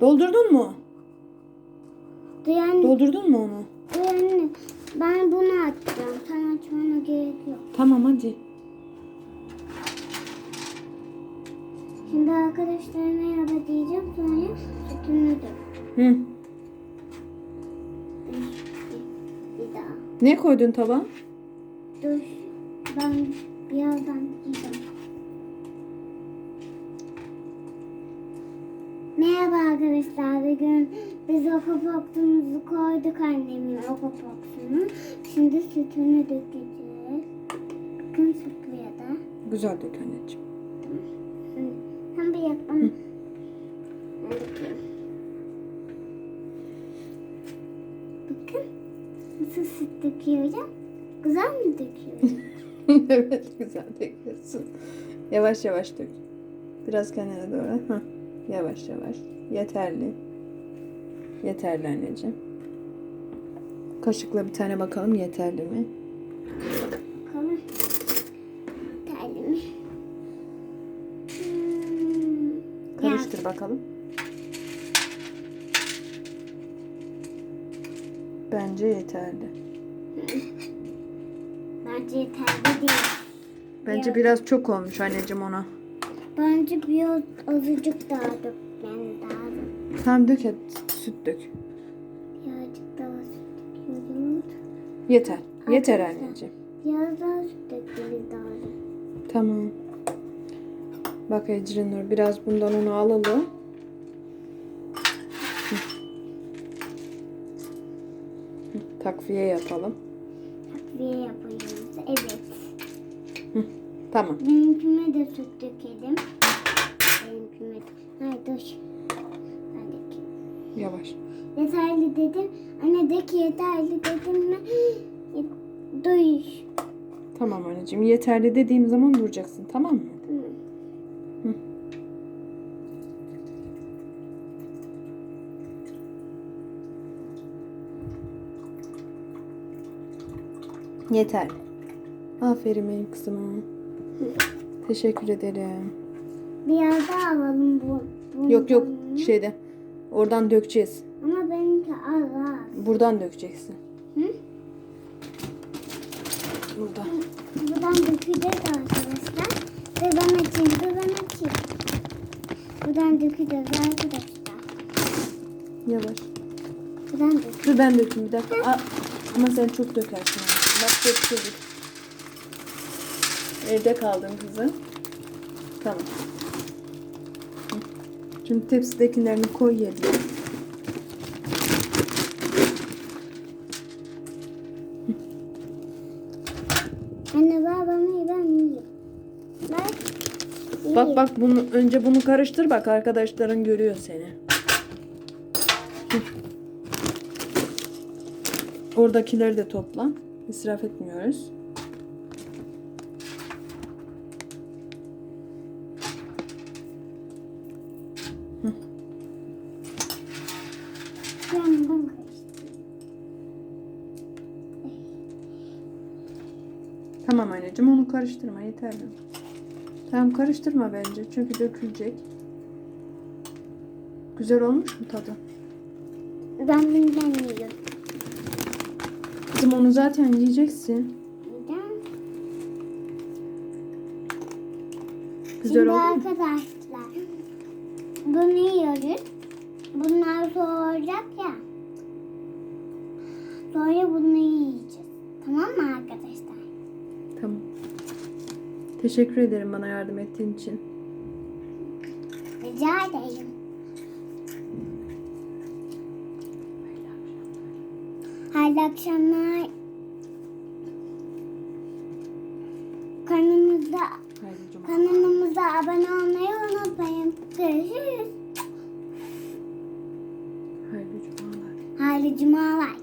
Doldurdun mu? Duyan, Doldurdun mu onu? duyan, ben bunu açacağım. Sen açmana gerek yok. Tamam hadi. Şimdi arkadaşlara merhaba diyeceğim. Sonra sütünü dök. Hı. Bir, bir daha. Ne koydun tabağa? Dur. Ben birazdan yiyeceğim. Merhaba arkadaşlar. Bugün biz okopoksumuzu koyduk annemin okopoksunu. Şimdi sütünü dökeceğiz. Bakın sütlü ya da. Güzel dök anneciğim. Sen bir yap bana. Ben dökeyim. Bakın nasıl süt döküyorum. Güzel mi döküyorum? evet güzel döküyorsun. Yavaş yavaş dök. Biraz kendine doğru. Hah. Yavaş yavaş. Yeterli. Yeterli anneciğim. Kaşıkla bir tane bakalım yeterli mi? Bakalım. Terli mi? Hmm. Karıştır bakalım. Bence yeterli. Bence yeterli değil. Bence biraz çok olmuş anneciğim ona. Bence biraz azıcık daha dökmem lazım. Tamam dök et, süt dök. Birazcık daha süt döküyoruz. Yeter. Yeter Arkadaşlar. anneciğim. Biraz daha süt dökmemiz lazım. Tamam. Bak Ecrin Nur biraz bundan onu alalım. Hı. Hı, Takviye yapalım. Takviye yapıyoruz. Evet. Tamam. Benimkime de süt dökelim. Benimkime de. Hayır dur. Dökeyim. Yavaş. Yeterli dedim. Anne de ki yeterli dedim mi? Duy. Tamam anneciğim. Yeterli dediğim zaman duracaksın. Tamam mı? Hı. Yeterli. Aferin benim kızıma. Teşekkür ederim. Biraz daha alalım bu. bundan. Yok yok şeyde. Oradan dökeceğiz. Ama benimki az az. Buradan dökeceksin. Hı? Buradan. Buradan dökeceğiz arkadaşlar. Ve ben açayım. Ve ben açayım. Buradan dökeceğiz arkadaşlar. Yavaş. Buradan dök. Dur ben dökeyim bir dakika. Aa, ama sen çok dökersin. Bak döktürdük. Evde kaldın kızım. Tamam. Şimdi tepsidekilerini koy yerine. Anne bana ben yiyeyim. Bak. Bak bak bunu önce bunu karıştır bak arkadaşların görüyor seni. Oradakileri de topla. İsraf etmiyoruz. Yanından karıştır. Tamam anneciğim onu karıştırma yeterli. Tamam karıştırma bence çünkü dökülecek. Güzel olmuş mu tadı? Ben bundan yiyorum. Kızım onu zaten yiyeceksin. Neden? Güzel Şimdi oldu mu? arkadaşlar bunu yiyoruz. Bunlar soğuyacak ya. Sonra bunu yiyeceğiz. Tamam mı arkadaşlar? Tamam. Teşekkür ederim bana yardım ettiğin için. Rica ederim. Hayırlı akşamlar. Kanalımıza, kanalımıza abone olmayı Görüşürüz. Hayırlı cumalar. Hayırlı cumalar.